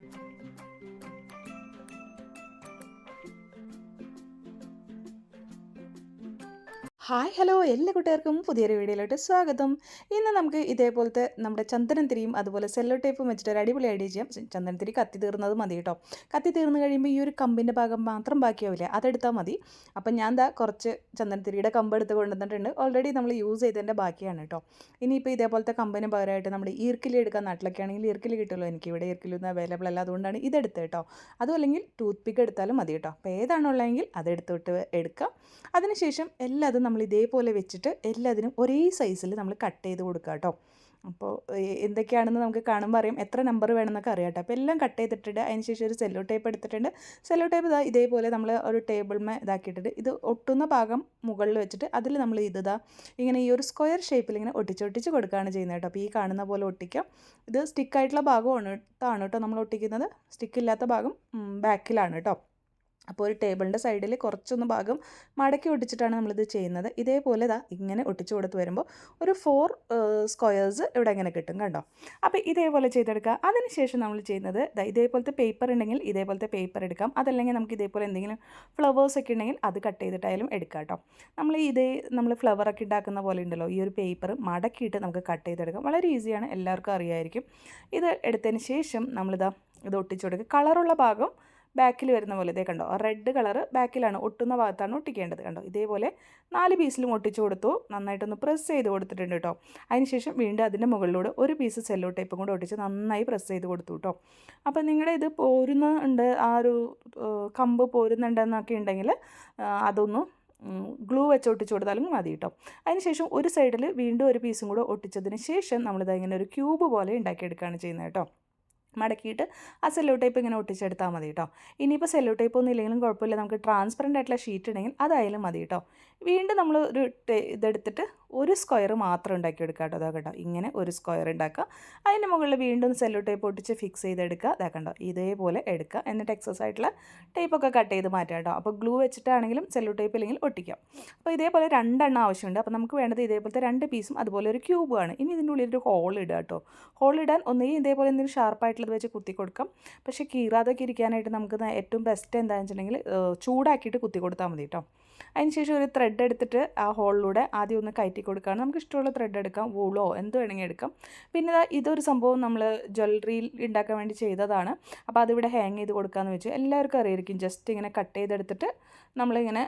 Música hi hello എല്ലാ കൂട്ടുകാർക്കും പുതിയൊരു വീഡിയോയിലോട്ട് സ്വാഗതം. ഇന്ന് നമുക്ക് ഇതേപോലത്തെ നമ്മുടെ ചന്ദനത്തിരിയും അതുപോലെ സെല്ലോ ടേപ്പും വെച്ചിട്ട് ഒരു അടിപൊളി ഐഡിയ ചെയ്യാം. ചന്ദനത്തിരി കത്തി തീർന്നത് മതി കേട്ടോ. കത്തി തീർന്നു കഴിയുമ്പോൾ ഈ ഒരു കമ്പിന്റെ ഭാഗം മാത്രം ബാക്കിയാവില്ല? അതെടുത്താൽ മതി. അപ്പം ഞാൻ എന്താ കുറച്ച് ചന്ദനത്തിരിയുടെ കമ്പ് എടുത്ത് കൊണ്ടുവന്നിട്ടുണ്ട്. ഓൾറെഡി നമ്മൾ യൂസ് ചെയ്തതിന്റെ ബാക്കിയാണ് കേട്ടോ. ഇനിയിപ്പോൾ ഇതേപോലത്തെ കമ്പിന് പകരമായിട്ട് നമ്മൾ ഈർക്കിലി എടുക്കാൻ നാട്ടിലൊക്കെ ആണെങ്കിൽ ഈർക്കിലി കിട്ടുമല്ലോ. എനിക്ക് ഇവിടെ ഈർക്കിലൊന്നും അവൈലബിൾ അല്ല. അതുകൊണ്ടാണ് ഇതെടുത്ത് കേട്ടോ. അതും അല്ലെങ്കിൽ ടൂത്ത് പിക്ക് എടുത്താലും മതി കേട്ടോ. അപ്പോൾ ഏതാണുള്ളതെങ്കിൽ അതെടുത്തിട്ട് എടുക്കാം. അതിനുശേഷം എല്ലാതും നമ്മൾ ഇതേപോലെ വെച്ചിട്ട് എല്ലാത്തിനും ഒരേ സൈസിൽ നമ്മൾ കട്ട് ചെയ്ത് കൊടുക്കുക കേട്ടോ അപ്പോൾ എന്തൊക്കെയാണെന്ന് നമുക്ക് കാണുമ്പോൾ അറിയാം. എത്ര നമ്പർ വേണമെന്നൊക്കെ അറിയാം കേട്ടോ അപ്പോൾ എല്ലാം കട്ട് ചെയ്തിട്ടുണ്ട് അതിന് ശേഷം ഒരു സെല്ലോ ടേപ്പ് എടുത്തിട്ടുണ്ട്. സെല്ലോ ടേപ്പ് ഇതാ ഇതേപോലെ നമ്മൾ ഒരു ടേബിൾമേ ഇതാക്കിയിട്ടുണ്ട് ഇത് ഒട്ടുന്ന ഭാഗം മുകളിൽ വെച്ചിട്ട് അതിൽ നമ്മൾ ഇതാ ഇങ്ങനെ ഈ ഒരു സ്ക്വയർ ഷേപ്പിൽ ഇങ്ങനെ ഒട്ടിച്ചൊട്ടിച്ച് കൊടുക്കുകയാണ് ചെയ്യുന്നത് കേട്ടോ അപ്പോൾ ഈ കാണുന്ന പോലെ ഒട്ടിക്കാം. ഇത് സ്റ്റിക്കായിട്ടുള്ള ഭാഗമാണ് കേട്ടോ നമ്മൾ ഒട്ടിക്കുന്നത്. സ്റ്റിക്കില്ലാത്ത ഭാഗം ബാക്കിലാണ് കേട്ടോ അപ്പോൾ ഒരു ടേബിളിന്റെ സൈഡിൽ കുറച്ചൊന്ന് ഭാഗം മടക്കി ഒട്ടിച്ചിട്ടാണ് നമ്മളിത് ചെയ്യുന്നത്. ഇതേപോലെ ഇതാ ഇങ്ങനെ ഒട്ടിച്ചു കൊടുത്ത് വരുമ്പോൾ ഒരു ഫോർ സ്ക്വയേഴ്സ് ഇവിടെ ഇങ്ങനെ കിട്ടും കണ്ടോ? അപ്പോൾ ഇതേപോലെ ചെയ്തെടുക്കുക. അതിനുശേഷം നമ്മൾ ചെയ്യുന്നത് ഇതേപോലത്തെ പേപ്പർ ഉണ്ടെങ്കിൽ ഇതേപോലത്തെ പേപ്പർ എടുക്കാം. അതല്ലെങ്കിൽ നമുക്ക് ഇതേപോലെ എന്തെങ്കിലും ഫ്ലവേഴ്സ് ഒക്കെ ഉണ്ടെങ്കിൽ അത് കട്ട് ചെയ്തിട്ടായാലും എടുക്കാം കേട്ടോ. നമ്മൾ ഇതേ നമ്മൾ ഫ്ലവർ ഒക്കെ ഉണ്ടാക്കുന്ന പോലെ ഉണ്ടല്ലോ ഈ ഒരു പേപ്പർ മടക്കിയിട്ട് നമുക്ക് കട്ട് ചെയ്തെടുക്കാം. വളരെ ഈസിയാണ് എല്ലാവർക്കും അറിയാമായിരിക്കും ഇത് എടുത്തതിന് ശേഷം നമ്മളിതാ ഇത് ഒട്ടിച്ചു കൊടുക്കുക. കളറുള്ള ഭാഗം ബാക്കിൽ വരുന്ന പോലെ ഇതേ കണ്ടോ? റെഡ് കളർ ബാക്കിലാണ് ഒട്ടുന്ന ഭാഗത്താണ് ഒട്ടിക്കേണ്ടത് കണ്ടോ? ഇതേപോലെ നാല് പീസിലും ഒട്ടിച്ചു കൊടുത്തു നന്നായിട്ടൊന്ന് പ്രസ് ചെയ്ത് കൊടുത്തിട്ടുണ്ട് കേട്ടോ. അതിനുശേഷം വീണ്ടും അതിന്റെ മുകളിലൂടെ ഒരു പീസ് സെല്ലോ ടൈപ്പും കൂടെ ഒട്ടിച്ച് നന്നായി പ്രസ് ചെയ്ത് കൊടുത്തു കേട്ടോ. അപ്പോൾ നിങ്ങളുടെ ഇത് പോരുന്നുണ്ട് ആ ഒരു കമ്പ് പോരുന്നുണ്ടെന്നൊക്കെ ഉണ്ടെങ്കിൽ അതൊന്ന് ഗ്ലൂ വെച്ച് ഒട്ടിച്ചു കൊടുത്താലും മതി കേട്ടോ. അതിനുശേഷം ഒരു സൈഡിൽ വീണ്ടും ഒരു പീസും കൂടെ ഒട്ടിച്ചതിന് ശേഷം നമ്മളിത് ഇങ്ങനെ ഒരു ക്യൂബ് പോലെ ഉണ്ടാക്കിയെടുക്കുകയാണ് ചെയ്യുന്നത് കേട്ടോ. മടക്കിയിട്ട് ആ സെല്ലോ ടൈപ്പ് ഇങ്ങനെ ഒട്ടിച്ചെടുത്താൽ മതി കേട്ടോ ഇനിയിപ്പോൾ സെല്ലോ ടൈപ്പ് ഒന്നും ഇല്ലെങ്കിലും കുഴപ്പമില്ല. നമുക്ക് ട്രാൻസ്പെറന്റ് ആയിട്ടുള്ള ഷീറ്റ് ഉണ്ടെങ്കിൽ അതായാലും മതി കേട്ടോ വീണ്ടും നമ്മൾ ഒരു ഇതെടുത്തിട്ട് ഒരു സ്ക്വയർ മാത്രം ഉണ്ടാക്കി എടുക്കുക കേട്ടോ അതാ കേട്ടോ ഇങ്ങനെ ഒരു സ്ക്വയർ ഉണ്ടാക്കുക അതിന്റെ മുകളിൽ വീണ്ടും സെല്ലോ ടൈപ്പ് ഒട്ടിച്ച് ഫിക്സ് ചെയ്തെടുക്കുക. അതാ കണ്ടോ? ഇതേപോലെ എടുക്കുക. എന്നിട്ട് എക്സസ് ആയിട്ടുള്ള ടൈപ്പൊക്കെ കട്ട് ചെയ്ത് മാറ്റാം കേട്ടോ അപ്പോൾ ഗ്ലൂ വെച്ചിട്ടാണെങ്കിലും സെല്ലോ ടൈപ്പ് ഇല്ലെങ്കിൽ ഒട്ടിക്കാം. അപ്പോൾ ഇതേപോലെ രണ്ടെണ്ണം ആവശ്യമുണ്ട്. അപ്പോൾ നമുക്ക് വേണ്ടത് ഇതേപോലത്തെ രണ്ട് പീസും അതുപോലെ ഒരു ക്യൂബുമാണ് ഇനി ഇതിന്റെ ഉള്ളിൽ ഒരു ഹോൾ ഇടുക കേട്ടോ ഹോൾ ഇടാൻ ഒന്നുകിൽ ഇതേപോലെ എന്തെങ്കിലും ഷാർപ്പായിട്ടുള്ളത് വെച്ച് കുത്തി കൊടുക്കാം. പക്ഷേ കീറാതൊക്കെ ഇരിക്കാനായിട്ട് നമുക്ക് ഏറ്റവും ബെസ്റ്റ് എന്താണെന്ന് വെച്ചിട്ടുണ്ടെങ്കിൽ ചൂടാക്കിയിട്ട് കുത്തി കൊടുത്താൽ മതി കേട്ടോ അതിനുശേഷം ഒരു ത്രെഡ് എടുത്തിട്ട് ആ ഹോളിലൂടെ ആദ്യം ഒന്ന് കയറ്റി കൊടുക്കുകയാണ്. നമുക്ക് ഇഷ്ടമുള്ള ത്രെഡ് എടുക്കാം. വൂളോ എന്ത് വേണമെങ്കിൽ എടുക്കാം. പിന്നെ ഇതൊരു സംഭവം നമ്മൾ ജ്വല്ലറിയിൽ ഉണ്ടാക്കാൻ വേണ്ടി ചെയ്തതാണ്. അപ്പോൾ അതിവിടെ ഹാങ് ചെയ്ത് കൊടുക്കാമെന്ന് വെച്ചു. എല്ലാവർക്കും അറിയായിരിക്കും. ജസ്റ്റ് ഇങ്ങനെ കട്ട് ചെയ്തെടുത്തിട്ട് നമ്മളിങ്ങനെ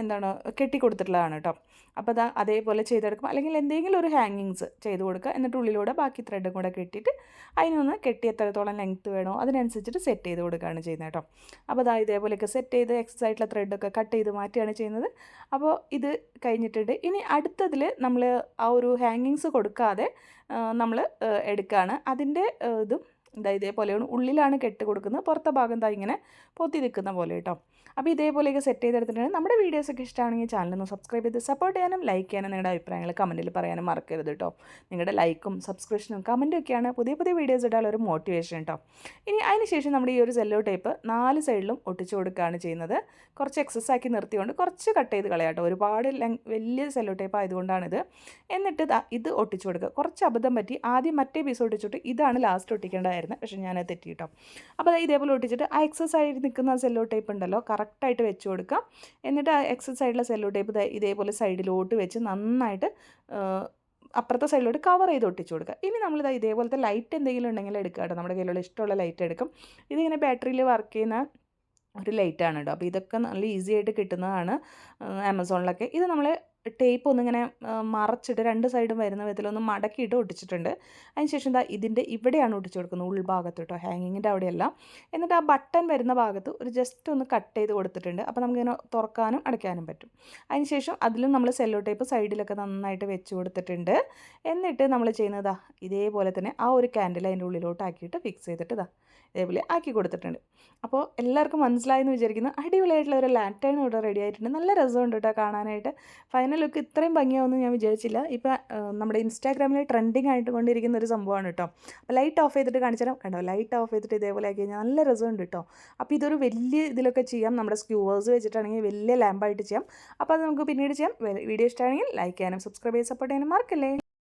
എന്താണ് കെട്ടിക്കൊടുത്തിട്ടുള്ളതാണ് കേട്ടോ അപ്പോൾ അത് അതേപോലെ ചെയ്തെടുക്കും അല്ലെങ്കിൽ എന്തെങ്കിലും ഒരു ഹാങ്ങിങ്സ് ചെയ്ത് കൊടുക്കുക. എന്നിട്ട് ഉള്ളിലൂടെ ബാക്കി ത്രെഡും കൂടെ കെട്ടിയിട്ട് അതിനൊന്ന് കെട്ടി എത്രത്തോളം ലെങ്ത്ത് വേണോ അതിനനുസരിച്ചിട്ട് സെറ്റ് ചെയ്ത് കൊടുക്കുകയാണ് ചെയ്യുന്നത് കേട്ടോ അപ്പോൾ അതാ ഇതേപോലെയൊക്കെ സെറ്റ് ചെയ്ത് എക്സസ് ആയിട്ടുള്ള ത്രെഡൊക്കെ കട്ട് ചെയ്ത് മാറ്റുകയാണ് ചെയ്യുന്നത്. അപ്പോൾ ഇത് കഴിഞ്ഞിട്ടുണ്ട്. ഇനി അടുത്തതിൽ നമ്മൾ ആ ഒരു ഹാങ്ങിങ്സ് കൊടുക്കാതെ നമ്മൾ എടുക്കുകയാണ്. അതിന്റെ ഇതും ഇതാ ഇതേപോലെയാണ് ഉള്ളിലാണ് കെട്ട് കൊടുക്കുന്നത്. പുറത്തെ ഭാഗം എന്താ ഇങ്ങനെ പൊത്തി നിൽക്കുന്ന പോലെ കേട്ടോ അപ്പോൾ ഇതേപോലെയൊക്കെ സെറ്റ് ചെയ്തെടുത്തിട്ടുണ്ടെങ്കിൽ നമ്മുടെ വീഡിയോസൊക്കെ ഇഷ്ടമാണെങ്കിൽ ചാനലൊന്ന് സബ്സ്ക്രൈബ് ചെയ്ത് സപ്പോർട്ട് ചെയ്യാനും ലൈക്ക് ചെയ്യാനും നിങ്ങളുടെ അഭിപ്രായങ്ങൾ കമന്റിൽ പറയാനും മറക്കരുത് കേട്ടോ നിങ്ങളുടെ ലൈക്കും സബ്സ്ക്രിപ്ഷനും കമന്റും ഒക്കെയാണ് പുതിയ പുതിയ വീഡിയോസ് ഇടാനുള്ള ഒരു മോട്ടിവേഷൻ കേട്ടോ ഇനി അതിന് ശേഷം നമ്മുടെ ഈ ഒരു സെല്ലോ ടേപ്പ് നാല് സൈഡിലും ഒട്ടിച്ചു കൊടുക്കുകയാണ് ചെയ്യുന്നത്. കുറച്ച് എക്സസ് ആക്കി നിർത്തിക്കൊണ്ട് കുറച്ച് കട്ട് ചെയ്ത് കളയാട്ടോ ഒരുപാട് വലിയ സെല്ലോ ടേപ്പ് ആയതുകൊണ്ടാണിത്. എന്നിട്ട് ഇത് ഒട്ടിച്ചു കൊടുക്കുക. കുറച്ച് അബദ്ധം പറ്റി ആദ്യം മറ്റേ പീസ് ഒട്ടിച്ചിട്ട് ഇതാണ് ലാസ്റ്റ് ഒട്ടിക്കേണ്ടതായിരുന്നു പക്ഷേ തെറ്റി കേട്ടോ അപ്പോൾ ഇതേപോലെ ഒട്ടിച്ചിട്ട് ആ എക്സസ് ആയി നിൽക്കുന്ന സെല്ലോ ടേപ്പ് ഉണ്ടല്ലോ കറക്റ്റായിട്ട് വെച്ച് കൊടുക്കുക എന്നിട്ട് ആ എക്സസ് സൈഡിലെ സെല്ലോ ടേപ്പ് ഇതേപോലെ സൈഡിലോട്ട് വെച്ച് നന്നായിട്ട് അപ്പുറത്തെ സൈഡിലോട്ട് കവർ ചെയ്ത് ഒട്ടിച്ചു കൊടുക്കുക. ഇനി നമ്മളിത് ഇതേപോലത്തെ ലൈറ്റ് എന്തെങ്കിലും ഉണ്ടെങ്കിൽ എടുക്കുക കേട്ടോ. നമ്മുടെ കയ്യിലുള്ള ഇഷ്ടമുള്ള ലൈറ്റ് എടുക്കും. ഇതിങ്ങനെ ബാറ്ററിയിൽ വർക്ക് ചെയ്യുന്ന ഒരു ലൈറ്റാണ് കേട്ടോ. അപ്പോൾ ഇതൊക്കെ നല്ല ഈസി ആയിട്ട് കിട്ടുന്നതാണ് ആമസോണിലൊക്കെ ഇത് നമ്മൾ ടേപ്പ് ഒന്നിങ്ങനെ മറച്ചിട്ട് രണ്ട് സൈഡും വരുന്ന വിധത്തിലൊന്ന് മടക്കിയിട്ട് ഒട്ടിച്ചിട്ടുണ്ട്. അതിനുശേഷം എന്താ ഇതിന്റെ ഇവിടെയാണ് ഒട്ടിച്ചു കൊടുക്കുന്നത് ഉൾഭാഗത്ത് കേട്ടോ ഹാങ്ങിങ്ങിന്റെ അവിടെയല്ല. എന്നിട്ട് ആ ബട്ടൺ വരുന്ന ഭാഗത്ത് ഒരു ജസ്റ്റ് ഒന്ന് കട്ട് ചെയ്ത് കൊടുത്തിട്ടുണ്ട്. അപ്പോൾ നമുക്കിങ്ങനെ തുറക്കാനും അടയ്ക്കാനും പറ്റും. അതിനുശേഷം അതിലും നമ്മൾ സെല്ലോ ടേപ്പ് സൈഡിലൊക്കെ നന്നായിട്ട് വെച്ച് കൊടുത്തിട്ടുണ്ട്. എന്നിട്ട് നമ്മൾ ചെയ്യുന്നതാ ഇതേപോലെ തന്നെ ആ ഒരു ക്യാൻഡിൽ അതിന്റെ ഉള്ളിലോട്ട് ആക്കിയിട്ട് ഫിക്സ് ചെയ്തിട്ട് ഇതാ ഇതേപോലെ ആക്കി കൊടുത്തിട്ടുണ്ട്. അപ്പോൾ എല്ലാവർക്കും മനസ്സിലായെന്ന് വിചാരിക്കുന്നു. അടിപൊളിയായിട്ടുള്ള ഒരു ലാറ്റേൺ ഇവിടെ റെഡി ആയിട്ടുണ്ട്. നല്ല രസമുണ്ട് കേട്ടോ കാണാനായിട്ട്. ഫൈനൽ ലുക്ക് ഇത്രയും ഭംഗിയാവുമെന്ന് ഞാൻ വിചാരിച്ചില്ല. ഇപ്പോൾ നമ്മുടെ ഇൻസ്റ്റാഗ്രാമിൽ ട്രെൻഡിങ് ആയിട്ട് കൊണ്ടിരിക്കുന്ന ഒരു സംഭവമാണ് കേട്ടോ അപ്പോൾ ലൈറ്റ് ഓഫ് ചെയ്തിട്ട് കാണിച്ചാൽ കണ്ടോ? ലൈറ്റ് ഓഫ് ചെയ്തിട്ട് ഇതേപോലെ ആക്കി കഴിഞ്ഞാൽ നല്ല രസമുണ്ട് കേട്ടോ അപ്പോൾ ഇതൊരു വലിയ ഇതിലൊക്കെ ചെയ്യാം. നമ്മുടെ സ്ക്യൂവേഴ്സ് വെച്ചിട്ടാണെങ്കിൽ വലിയ ലാമ്പായിട്ട് ചെയ്യാം. അപ്പോൾ അത് നമുക്ക് പിന്നീട് ചെയ്യാം. വീഡിയോ ഇഷ്ടമാണെങ്കിൽ ലൈക്ക് ചെയ്യാനും സബ്സ്ക്രൈബ് ചെയ്യാൻ സപ്പോർട്ട് ചെയ്യാനും മറക്കല്ലേ?